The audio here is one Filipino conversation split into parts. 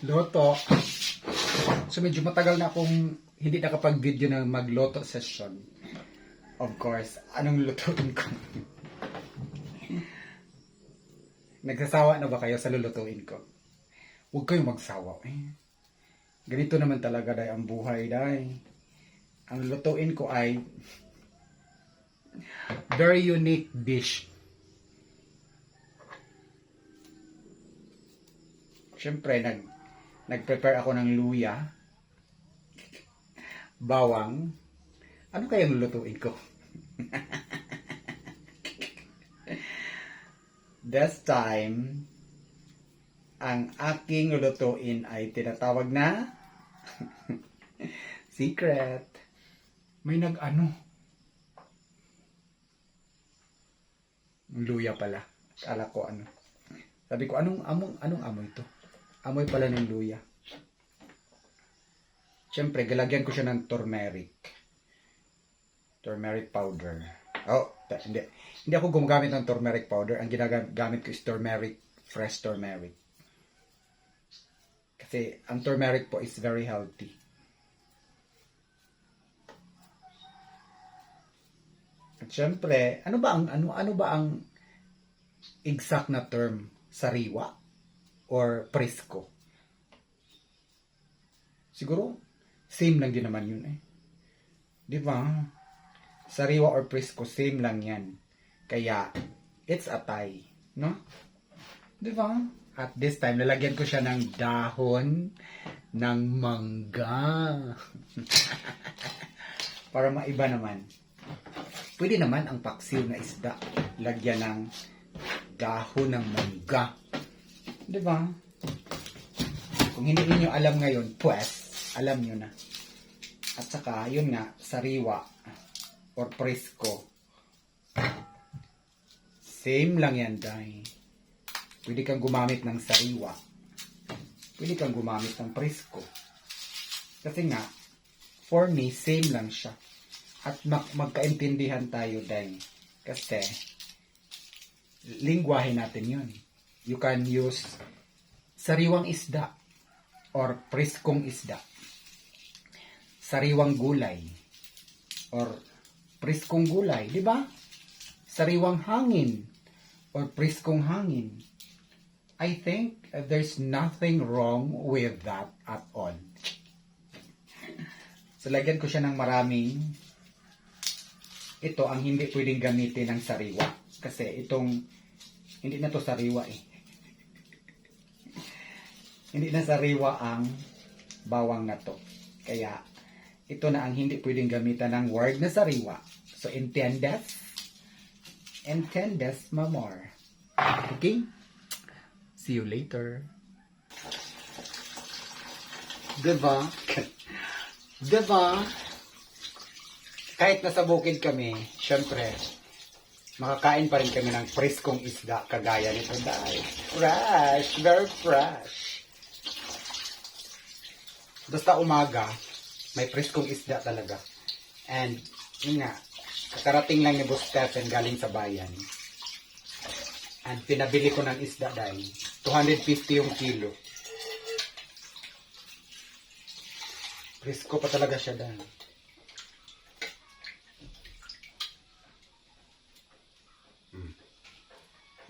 Loto. So medyo matagal na akong hindi nakapag-video ng magloto session. Of course, anong lutuin ko? Nagsasawa na ba kayo sa lulutuin ko? Huwag kayong magsawa. Eh. Ganito naman talaga dahil ang buhay dahil. Ang lutuin ko ay very unique dish. Siyempre, nag, nag-prepare ako ng luya, bawang. Ano kayang lulutuin ko? This time, ang aking lulutuin ay tinatawag na secret. May nag-ano. Luya pala. Kala ko ano. Sabi ko, anong, among, anong amoy to? Amoy pala ng luya. Siyempre, galagyan ko siya ng turmeric. Turmeric powder. Oh, hindi. Hindi ako gumagamit ng turmeric powder. Ang ginagamit ko is turmeric, fresh turmeric. Kasi ang turmeric po is very healthy. At syempre, ano ba ang ano ano ba ang exact na term sariwa or presko? Siguro same lang din naman yun eh. 'Di ba? Sariwa or presko same lang 'yan. Kaya it's a tie, no? 'Di ba? At this time lalagyan ko siya ng dahon ng mangga. Para maiba naman. Pwede naman ang paksiw na isda lagyan ng dahon ng mangga. 'Di ba? Kung hindi niyo alam ngayon, pues, alam niyo na. At saka, yun nga, sariwa or presko. Same lang yan, dahil. Pwede kang gumamit ng sariwa. Pwede kang gumamit ng presko. Kasi nga, for me, same lang siya. At mag magkaintindihan tayo, dahil. Kasi, lingwahe natin yun. You can use sariwang isda or preskong isda. Sariwang gulay or preskong gulay, di ba? Sariwang hangin or preskong hangin. I think there's nothing wrong with that at all. So, lagyan ko siya ng maraming ito ang hindi pwedeng gamitin ng sariwa. Kasi itong hindi na to sariwa eh. Hindi na sariwa ang bawang na to. Kaya ito na ang hindi pwedeng gamitan ng word na sariwa. So entiendes? Entiendes, mamor. Okay? See you later. Diba? diba? Kahit nasa bukid kami, syempre, makakain pa rin kami ng preskong isda kagaya nito dahil fresh, very fresh. Basta umaga, may preskong isda talaga. And, yun nga, kakarating lang ni Boss Stephen galing sa bayan. And pinabili ko ng isda dahil 250 yung kilo. Presko pa talaga siya dahil.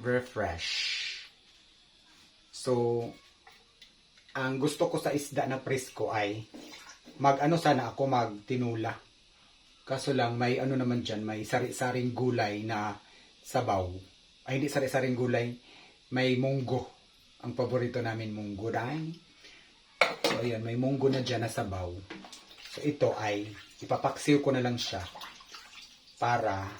very fresh. So, ang gusto ko sa isda na presko ay mag-ano sana ako magtinula. Kaso lang may ano naman dyan, may sari-saring gulay na sabaw. Ay hindi sari-saring gulay, may munggo. Ang paborito namin munggo dahil. So ayan, may munggo na dyan na sabaw. So ito ay ipapaksiw ko na lang siya para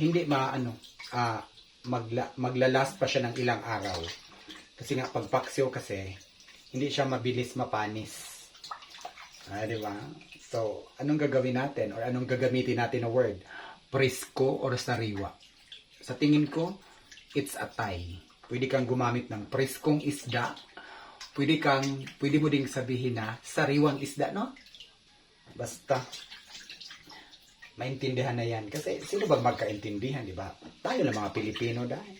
hindi maano ah magla, maglalast pa siya ng ilang araw. Kasi nga pagpaksiw kasi hindi siya mabilis mapanis. Ah, di ba? So, anong gagawin natin or anong gagamitin natin na word? Presko or sariwa? Sa tingin ko, it's a tie. Pwede kang gumamit ng preskong isda. Pwede kang, pwede mo ding sabihin na sariwang isda, no? Basta, maintindihan na yan. Kasi sino bang magkaintindihan, di ba? Tayo na mga Pilipino dahil.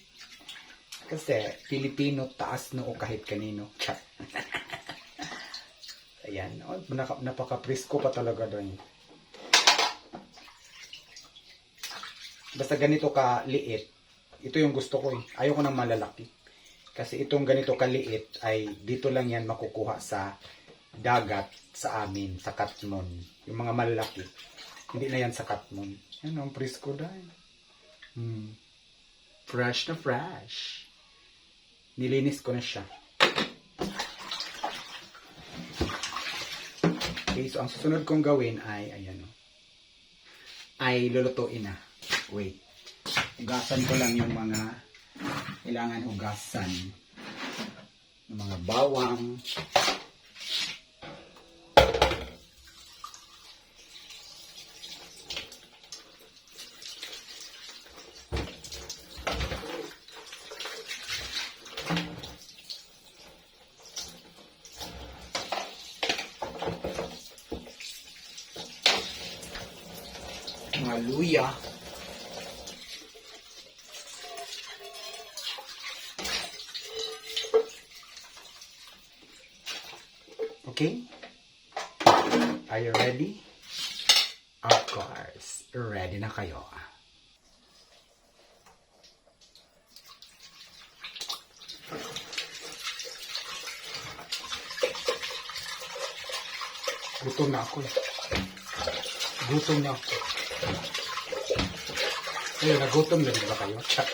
Kasi Pilipino taas noo kahit kanino. Chat. Ayan. Oh, naka, napaka-presko pa talaga doon. Basta ganito ka liit, ito yung gusto ko eh. Ayoko ng malalaki. Kasi itong ganito kaliit ay dito lang yan makukuha sa dagat sa amin, sa Katmon. Yung mga malalaki. Hindi na yan sa Katmon. Yan ang presko dahil. Hmm. Fresh na fresh. Nilinis ko na siya. Okay, so ang susunod kong gawin ay, ayan o. Ay lulutuin na. Wait. Hugasan ko lang yung mga kailangan hugasan. Yung mga bawang. Mga luya. Okay? Are you ready? Of course. Ready na kayo. Gutom na ako. eh. Gutom na ako. Eh, nagutom na rin ba kayo? Chat.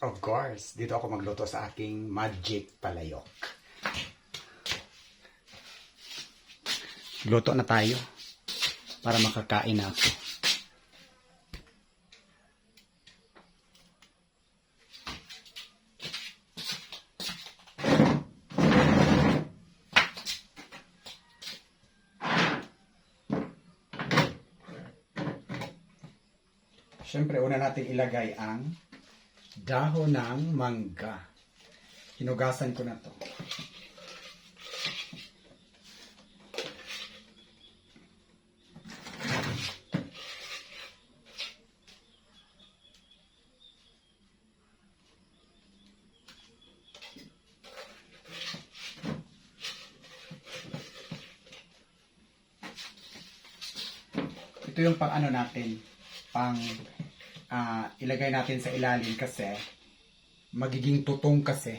Of course, dito ako magluto sa aking magic palayok. Luto na tayo para makakain na ako. Siyempre, una natin ilagay ang dahon ng mangga. Hinugasan ko na to. Ito yung pang ano natin, pang ah, ilagay natin sa ilalim kasi magiging tutong kasi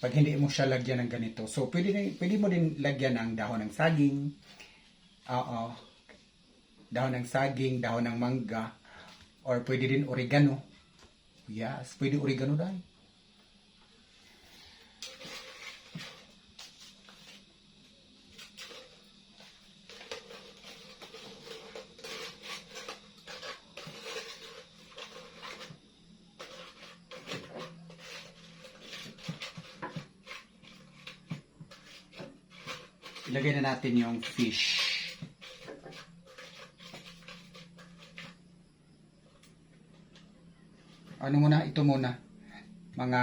pag hindi mo siya lagyan ng ganito. So, pwede, pwede mo din lagyan ng dahon ng saging, oo, dahon ng saging, dahon ng mangga, or pwede din oregano. Yes, pwede oregano dahil. Ilagay na natin yung fish. Ano muna? Ito muna. Mga,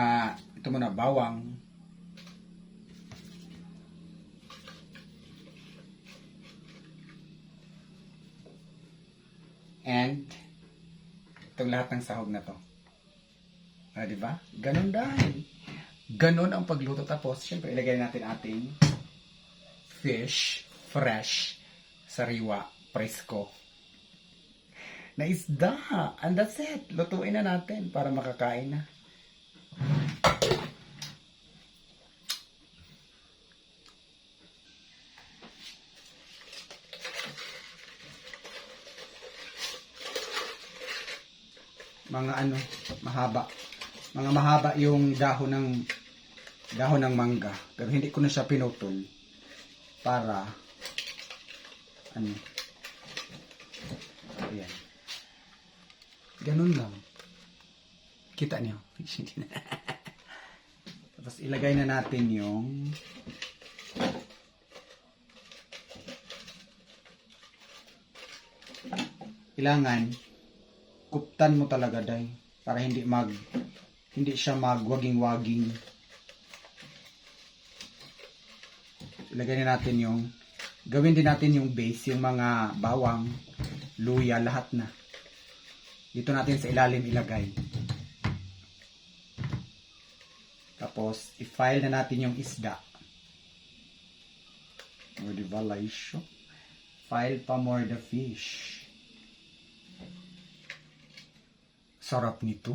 ito muna, bawang. And, itong lahat ng sahog na to. Ah, di ba? Ganon dahil. Ganon ang pagluto. Tapos, syempre, ilagay natin ating fish, fresh, sariwa, presko. Na isda. And that's it. Lutuin na natin para makakain na. Mga ano, mahaba. Mga mahaba yung dahon ng dahon ng mangga. Pero hindi ko na siya pinutol para ano ayan. Ganun lang. Kita niyo. Tapos ilagay na natin yung kailangan kuptan mo talaga day para hindi mag hindi siya magwaging-waging. Ilagay na natin yung gawin din natin yung base, yung mga bawang, luya, lahat na. Dito natin sa ilalim ilagay. Tapos, i-file na natin yung isda. O, di ba? File pa more the fish. Sarap nito.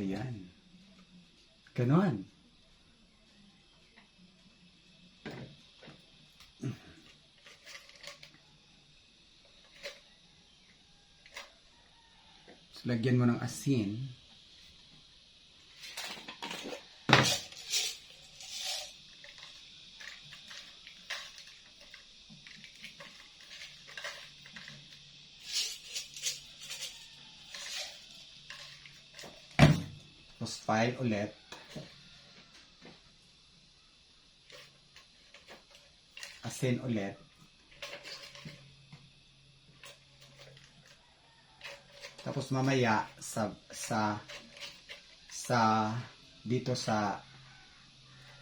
Ayan. Ganon. Lagyan mo ng asin. Tapos file ulit. Asin ulit. Tapos mamaya sa sa sa dito sa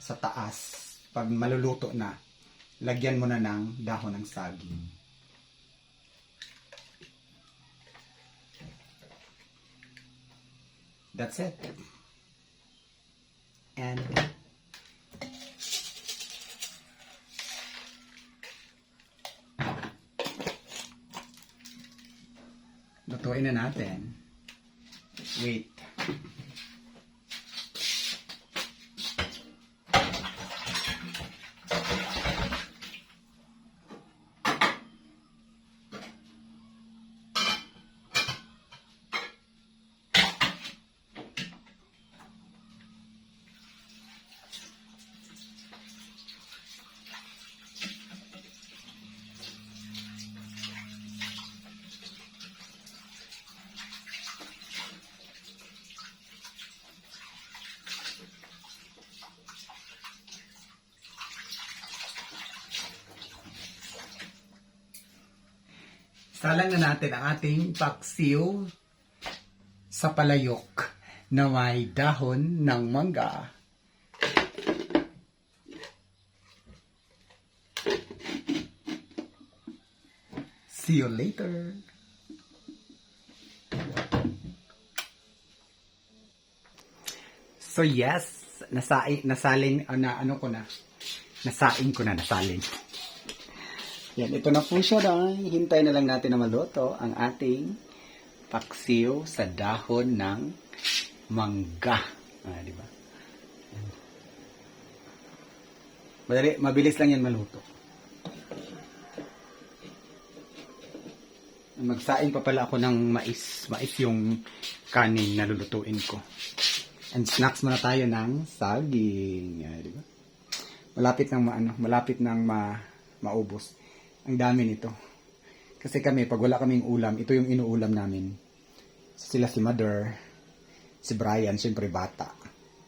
sa taas pag maluluto na lagyan mo na ng dahon ng saging. That's it. And lutuin na natin. Wait. Salang na natin ang ating paksiw sa palayok na may dahon ng mangga. See you later. So yes, nasai, nasaling, ah, na ano ko na, nasaing ko na, nasaling. Yan, ito na po siya dahil. Hintay na lang natin na maluto ang ating paksiw sa dahon ng mangga. Ah, di ba? Madali, mabilis lang yan maluto. Magsaing pa pala ako ng mais. Mais yung kanin na lulutuin ko. And snacks muna tayo ng saging. Yan, di ba? Malapit nang maano, malapit nang ma, maubos. Ang dami nito. Kasi kami, pag wala kaming ulam, ito yung inuulam namin. Sila si Mother, si Brian, syempre bata.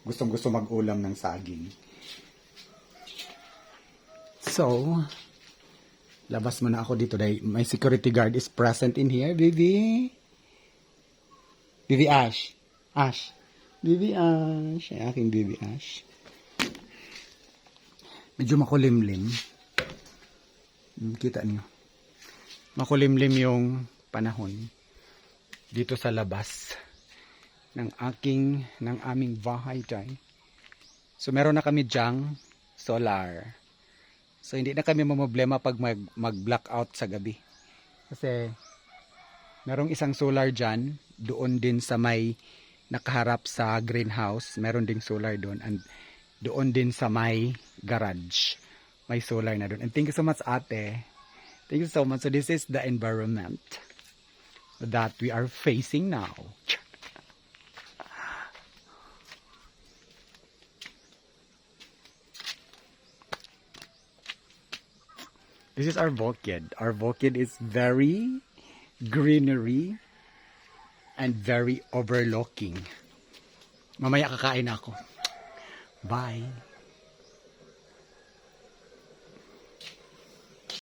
Gustong gusto mag-ulam ng saging. So, labas muna ako dito dahil my security guard is present in here. Bibi? Bibi Ash. Ash. Bibi Ash. Ay, aking Bibi Ash. Medyo makulimlim. Kita niyo. Makulimlim yung panahon dito sa labas ng aking ng aming bahay dyan. So meron na kami dyang solar. So hindi na kami mamblema pag mag, mag-blackout sa gabi. Kasi merong isang solar dyan, doon din sa may nakaharap sa greenhouse, meron ding solar doon and doon din sa may garage may solar na doon. And thank you so much, ate. Thank you so much. So this is the environment that we are facing now. This is our bukid. Our bukid is very greenery and very overlooking. Mamaya kakain ako. Bye.